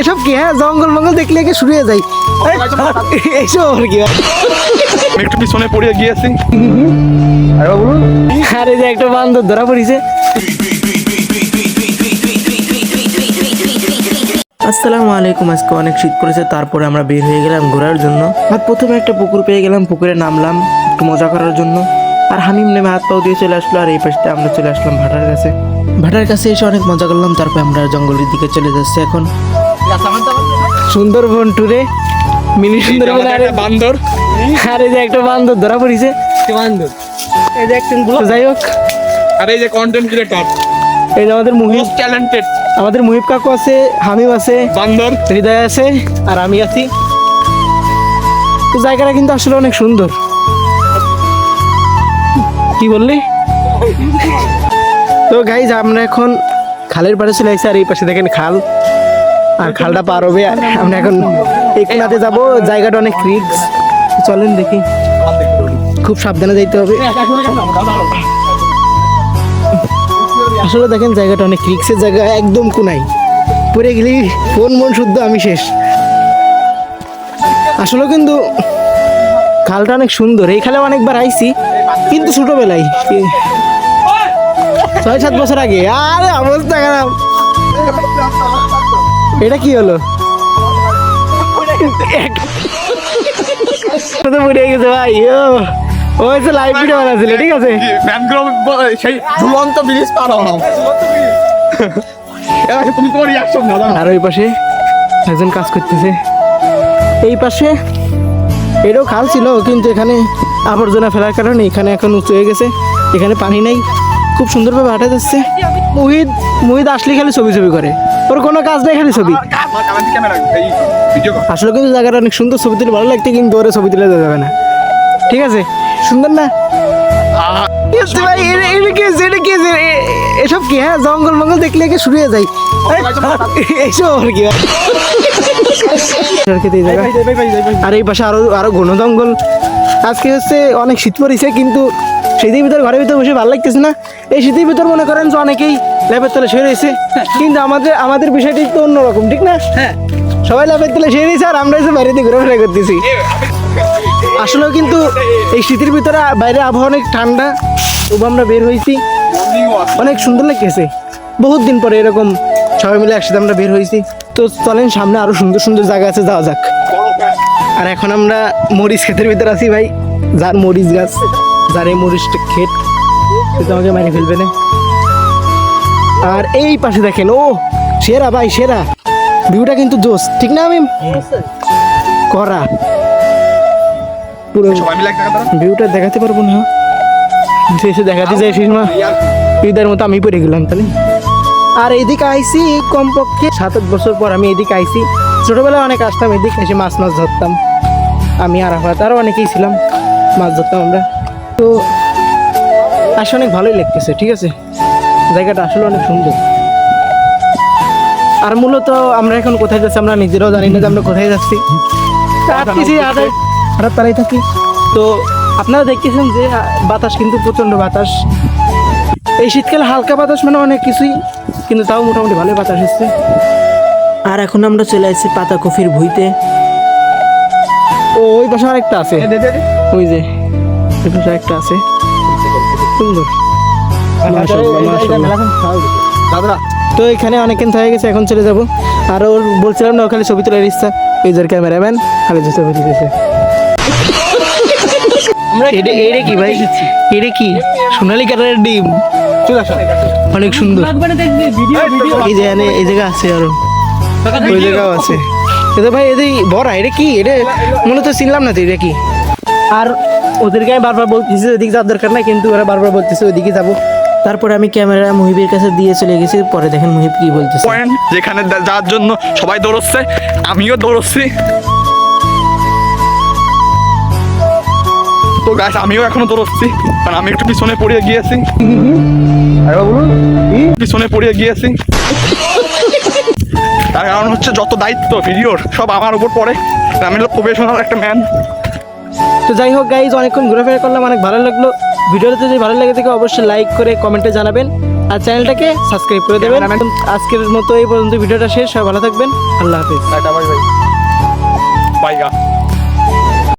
এসব কি হ্যাঁ জঙ্গল মঙ্গল দেখলে কি শুরু হয়ে যায়। এইসব আর কি একটু পিছনে পড়ে গিয়েছি। আরে যে একটা বান্দর ধরা পড়িছে। আসসালামু আলাইকুম আজকে অনেক শীত পড়েছে তারপরে আমরা বের হয়ে গেলাম ঘোরার জন্য। আর প্রথমে একটা পুকুর পেয়ে গেলাম পুকুরে নামলাম একটু মজা করার জন্য। আর হামিম নেমে হাত পাও দিয়ে চলে আসলো আর এই পাশে আমরা চলে আসলাম ভাটার কাছে। ভাটার কাছে এসে অনেক মজা করলাম তারপর আমরা জঙ্গলের দিকে চলে যাচ্ছি। এখন সুন্দরবন টুরে মিনি সুন্দরবন আরে বান্দর। আরে যে একটা বান্দর ধরা পড়িছে। বান্দর? এই যে একজন তো যাই হোক। আর এই যে কন্টেন্ট ক্রিয়েটর এই যে আমাদের মুহিব মোস্ট ট্যালেন্টেড আমাদের মুহিব কাকু আছে হামিম আছে বান্দর। হৃদয় আছে আর আমি আছি। তো জায়গাটা কিন্তু আসলে অনেক সুন্দর। কি বললি? তো গাইজ আমরা এখন খালের পাড়ে চলে আসছি আর এই পাশে দেখেন খাল। আর খালটা পার হবে। আর আমরা এখন এই যাব। জায়গাটা অনেক রিক্স চলেন দেখি। খুব সাবধানে যাইতে হবে। আসলে দেখেন, জায়গাটা অনেক রিক্সের জায়গা, একদম কোনাই পরে গেলি ফোন মন শুদ্ধ, আমি শেষ। আসলে কিন্তু খালটা অনেক সুন্দর। এই খালে অনেকবার আইছি, কিন্তু ছোটবেলায়। ছয় সাত বছর আগে। আরে, অবস্থা খারাপ। এটা কি হলো? তো পড়ে গেছে ভাই ও। ও হচ্ছে লাইভ ভিডিও বানাচ্ছিল ঠিক আছে? ম্যানগ্রোভ সেই ঝুলন্ত ব্রিজ পার হলাম তুমি তোমার রিয়াকশন না আর ওই পাশে একজন কাজ করতেছে। এই পাশে এটাও খাল ছিল কিন্তু এখানে আবর্জনা ফেলার কারণে এখানে এখন উঁচু হয়ে গেছে। এখানে পানি নাই। খুব সুন্দরভাবে হাঁটা যাচ্ছে। মুহিদ মুহিদ আসলে খালি ছবি ছবি করে। ওর কোনো কাজ নেই খালি ছবি। আসলে কিন্তু জায়গাটা অনেক সুন্দর ছবি তুলে, ভালো লাগতে কিন্তু ওরে ছবি তুলে যাবে না। ঠিক আছে? সুন্দর না? কি এসব কি হ্যাঁ? জঙ্গল মঙ্গল দেখলে কি শুরু হয়ে যায় এইসব আর কি। আর এই পাশে আরও আরও ঘন জঙ্গল। আজকে হচ্ছে অনেক শীত পড়েছে কিন্তু শীতের ভিতর ঘরের ভিতর বসে ভালো লাগতেছে না। এই শীতের ভিতর মনে করেন যে অনেকেই ল্যাবের তলে শুয়ে রয়েছে। কিন্তু আমাদের আমাদের বিষয়টি তো অন্যরকম ঠিক না? হ্যাঁ। সবাই ল্যাবের তলে শুয়ে রয়েছে আর আমরা এসে বাইরে দিয়ে ঘোরাফেরা করতেছি। আসলেও কিন্তু এই শীতের ভিতরে বাইরে আবহাওয়া অনেক ঠান্ডা তবু আমরা বের হয়েছি। অনেক সুন্দর লাগতেছে। বহুত দিন পরে এরকম সবাই মিলে একসাথে আমরা বের হয়েছি। তো চলেন সামনে আরও সুন্দর সুন্দর জায়গা আছে যাওয়া যাক। আর এখন আমরা মরিচ ক্ষেতের ভিতরে আছি ভাই। যার মরিচ গাছ যার এই মরিচটা ক্ষেত সে তো আমাকে মারি ফেলবে না। আর এই পাশে দেখেন ও সেরা ভাই সেরা। ভিউটা কিন্তু জোস ঠিক না আমি করা। পুরো। ভিউটা দেখাতে পারব না। শেষে দেখাতে যাই সিনেমা ঈদের মতো আমি পড়ে গেলাম তাহলে। আর এদিকে আইসি কমপক্ষে সাত আট বছর পর আমি এদিকে আইসি ছোটবেলায় অনেক আসতাম এদিকে এসে মাছ মাছ ধরতাম। আমি আর আফাত আরও অনেকেই ছিলাম মাছ ধরতাম আমরা। তো আসলে অনেক ভালোই লাগতেছে ঠিক আছে? জায়গাটা আসলে অনেক সুন্দর। আর মূলত আমরা এখন কোথায় যাচ্ছি আমরা নিজেরাও জানি না যে আমরা কোথায় যাচ্ছি। হঠাৎ তারাই থাকি। তো আপনারা দেখতেছেন যে বাতাস কিন্তু প্রচণ্ড বাতাস। এই শীতকালে হালকা বাতাস মানে অনেক কিছুই কিন্তু তাও মোটামুটি ভালোই বাতাস হচ্ছে। আর এখন আমরা চলে আসছি পাতা কফির ভুইতে। ও ওই পাশে আরেকটা আছে। ওই যে ওই পাশে একটা আছে। সুন্দর। মাশাআল্লাহ, মাশাআল্লাহ। দাদা তো এখানে অনেক কিন্তু হয়ে গেছে এখন চলে যাব। আর ওর বলছিলাম না ওখানে ছবি তোলার ইচ্ছা। এই যে ক্যামেরাম্যান খালি যে ছবি এটা কি ভাই? এটা কি? সোনালি কালারের ডিম। অনেক সুন্দর। একবারে দেখবি ভিডিও ভিডিও এই যে এই জায়গা আছে আরও। ওই জায়গাও আছে। এটা ভাই এদের বড় এটা কি? এটা চিনলাম না তো এটা কি। আর ওদেরকে আমি বারবার বলতেছি ওইদিকে যাওয়ার দরকার নাই কিন্তু ওরা বারবার বলতেছে ওইদিকে যাব। তারপরে আমি ক্যামেরা মুহিবের কাছে দিয়ে চলে গেছি পরে দেখেন মুহিব কি বলতেছে। পয়েন্ট যেখানে যাওয়ার জন্য সবাই দৌড়চ্ছে আমিও দৌড়চ্ছি। গাছ আমিও এখনও দৌড়চ্ছি কারণ আমি একটু পিছনে পড়ে গিয়েছি। পিছনে পড়ে গিয়েছি। তার কারণ হচ্ছে যত দায়িত্ব ভিডিওর সব আমার উপর পড়ে। আমি হলো প্রফেশনাল একটা ম্যান তো যাই হোক গাইজ অনেকক্ষণ ঘোরাফেরা করলাম অনেক ভালো লাগল। ভিডিওটা যদি ভালো লাগে থাকে অবশ্যই লাইক করে কমেন্টে জানাবেন। আর চ্যানেলটাকে সাবস্ক্রাইব করে দেবেন। আজকের মতো এই পর্যন্ত ভিডিওটা শেষ সবাই ভালো থাকবেন। আল্লাহ হাফিজ। Bye bye বাইগা